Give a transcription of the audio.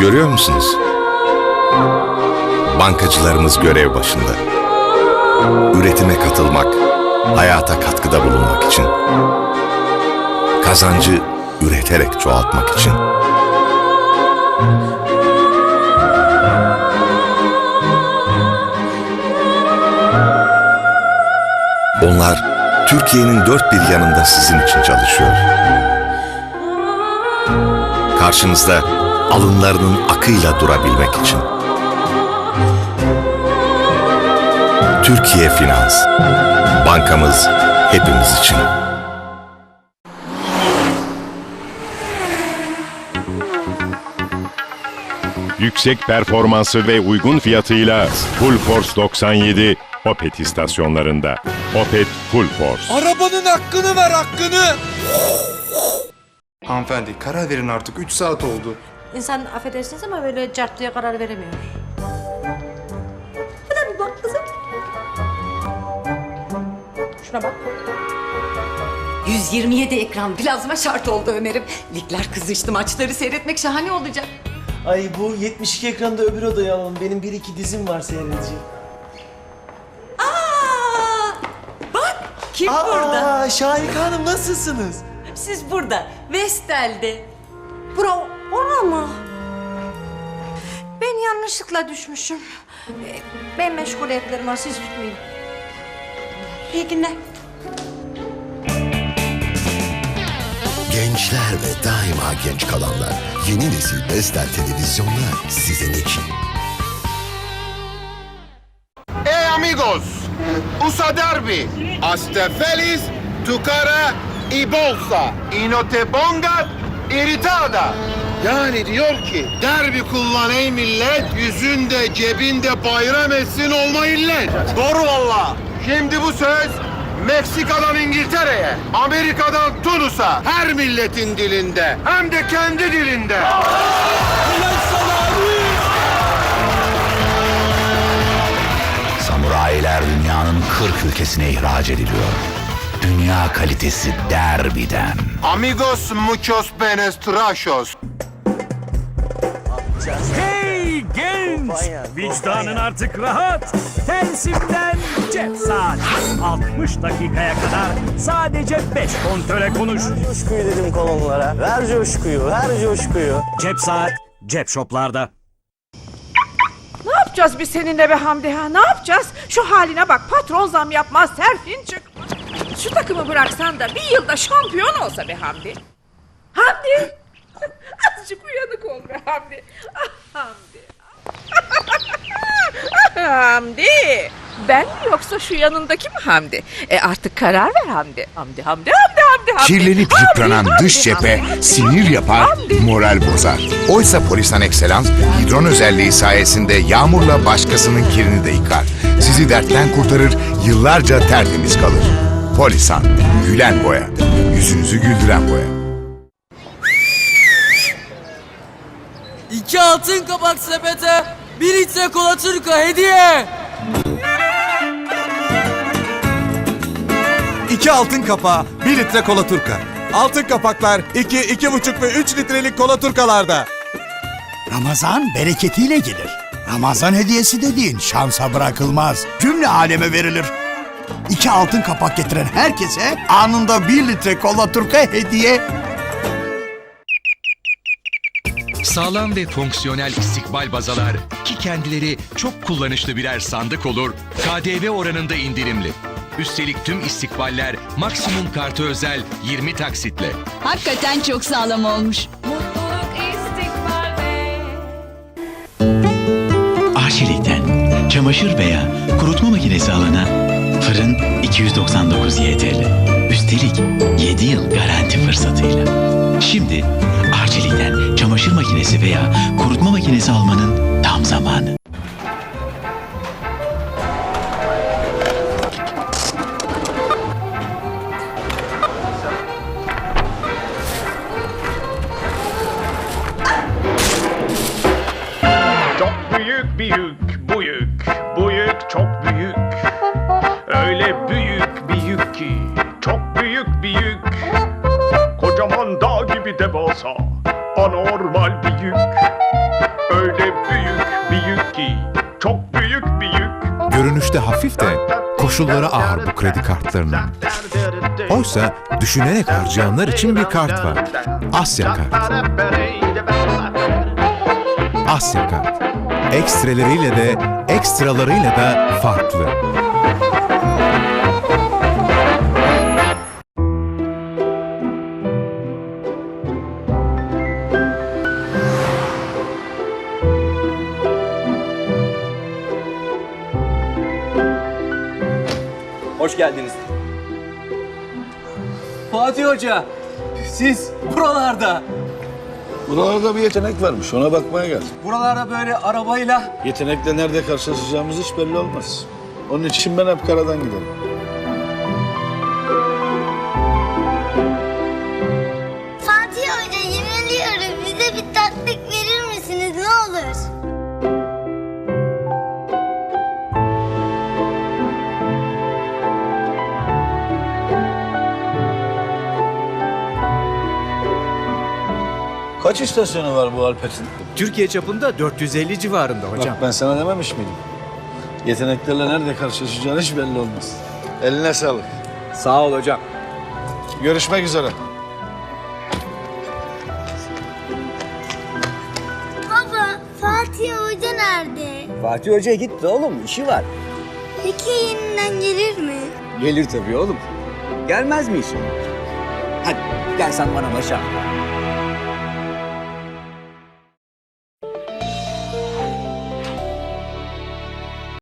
Görüyor musunuz? Bankacılarımız görev başında. Üretime katılmak, hayata katkıda bulunmak için. Kazancı üreterek çoğaltmak için. Onlar Türkiye'nin dört bir yanında sizin için çalışıyor. Karşınızda alınlarının akıyla durabilmek için. Türkiye Finans. Bankamız hepimiz için. Yüksek performansı ve uygun fiyatıyla Full Force 97 Opet istasyonlarında. Opet Full Force. Arabanın hakkını ver hakkını. Hanımefendi karar verin artık 3 saat oldu. İnsan affedersiniz ama böyle cart diye karar veremiyor. Şuna bir bak kızım. Şuna bak. 127 ekran plazma şart oldu Ömer'im. Ligler kızıştı maçları seyretmek şahane olacak. Ay bu 72 ekranda öbür odaya alalım. Benim bir iki dizim var seyredeceğim. Aa, bak kim burada? Aa, Şahika Hanım nasılsınız? Siz burada. Vestel'de. Bura ona mı? Ben yanlışlıkla düşmüşüm. Ee, Ben meşguliyetlerim var siz tutmayın. İyi günler. Gençler ve daima genç kalanlar. Yeni nesil Vestel televizyonlar sizin için. Hey amigos, usa derbi, hasta feliz, tu cara y bolsa, y no te pongas irritada. Yani diyor ki, derbi kullan ey millet, yüzünde cebinde bayram etsin olma illet. Doğru valla. Şimdi bu söz Meksika'dan İngiltere'ye, Amerika'dan Tunus'a, her milletin dilinde, hem de kendi dilinde. Samurayiler dünyanın 40 ülkesine ihraç ediliyor. Dünya kalitesi derbiden. Amigos muchos benestrachos. Hey genç! Vicdanın artık rahat. Telsimden cep saat. 60 dakikaya kadar sadece 5 kontöre konuş. Coşkuyu dedim kolonlara. Ver coşkuyu, ver coşkuyu. Cep saat, cep shoplarda. Ne yapacağız biz seninle be Hamdi ha? Ne yapacağız? Şu haline bak patron zam yapmaz, serfin çıkmaz. Şu takımı bıraksan da bir yılda şampiyon olsa be Hamdi. Hamdi! Azıcık uyanık ol be Hamdi. Ah Hamdi. Hamdi! Ben mi yoksa şu yanındaki mi Hamdi? E artık karar ver Hamdi. Hamdi, Hamdi, Hamdi, Hamdi, Hamdi. Kirlenip Hamdi, yıpranan Hamdi, dış cephe Hamdi. sinir yapar, Hamdi. moral bozar. Oysa Polisan Excellence hidron özelliği sayesinde yağmurla başkasının kirini de yıkar. Sizi dertten kurtarır, yıllarca tertemiz kalır. Polisan, gülen boya, yüzünüzü güldüren boya. İki altın kapak sepete, bir litre kola Türka hediye. İki altın kapağı, 1 litre kola turka. Altın kapaklar 2, iki, buçuk ve 3 litrelik kola turkalarda. Ramazan bereketiyle gelir. Ramazan hediyesi dediğin şansa bırakılmaz. Cümle aleme verilir. İki altın kapak getiren herkese anında bir litre kola turka hediye. Sağlam ve fonksiyonel istikbal bazalar ki kendileri çok kullanışlı birer sandık olur, KDV oranında indirimli. Üstelik tüm istikballer maksimum kartı özel 20 taksitle. Hakikaten çok sağlam olmuş. Arçelik'ten çamaşır veya kurutma makinesi alana fırın 299 YTL. Üstelik 7 yıl garanti fırsatıyla. Şimdi veya kurutma makinesi almanın tam zamanı. Çok büyük bir yük bu yük. Bu yük çok büyük. Öyle büyük bir yük ki. Çok büyük bir yük. Kocaman dağ gibi devasa anormal bir yük Öyle büyük bir yük ki çok büyük bir yük Görünüşte hafif de koşulları ağır bu kredi kartlarının. Oysa düşünerek harcayanlar için bir kart var. Asya kartı. Asya kartı. Ekstreleriyle de ekstralarıyla da farklı. Hoş geldiniz. Fatih Hoca, siz buralarda. Buralarda bir yetenek varmış. Ona bakmaya geldim. Buralarda böyle arabayla. Yetenekle nerede karşılaşacağımız hiç belli olmaz. Onun için ben hep karadan giderim. Fatih Hoca yemin ediyorum bize bir taktik verir misiniz ne olur? Kaç istasyonu var bu Alpet'in? Türkiye çapında 450 civarında hocam. Bak ben sana dememiş miydim? Yeteneklerle nerede karşılaşacağın hiç belli olmaz. Eline sağlık. Sağ ol hocam. Görüşmek üzere. Baba Fatih Hoca nerede? Fatih Hoca gitti oğlum, işi var. Peki yeniden gelir mi? Gelir tabii oğlum. Gelmez mi işi? Hadi gel sen bana başa.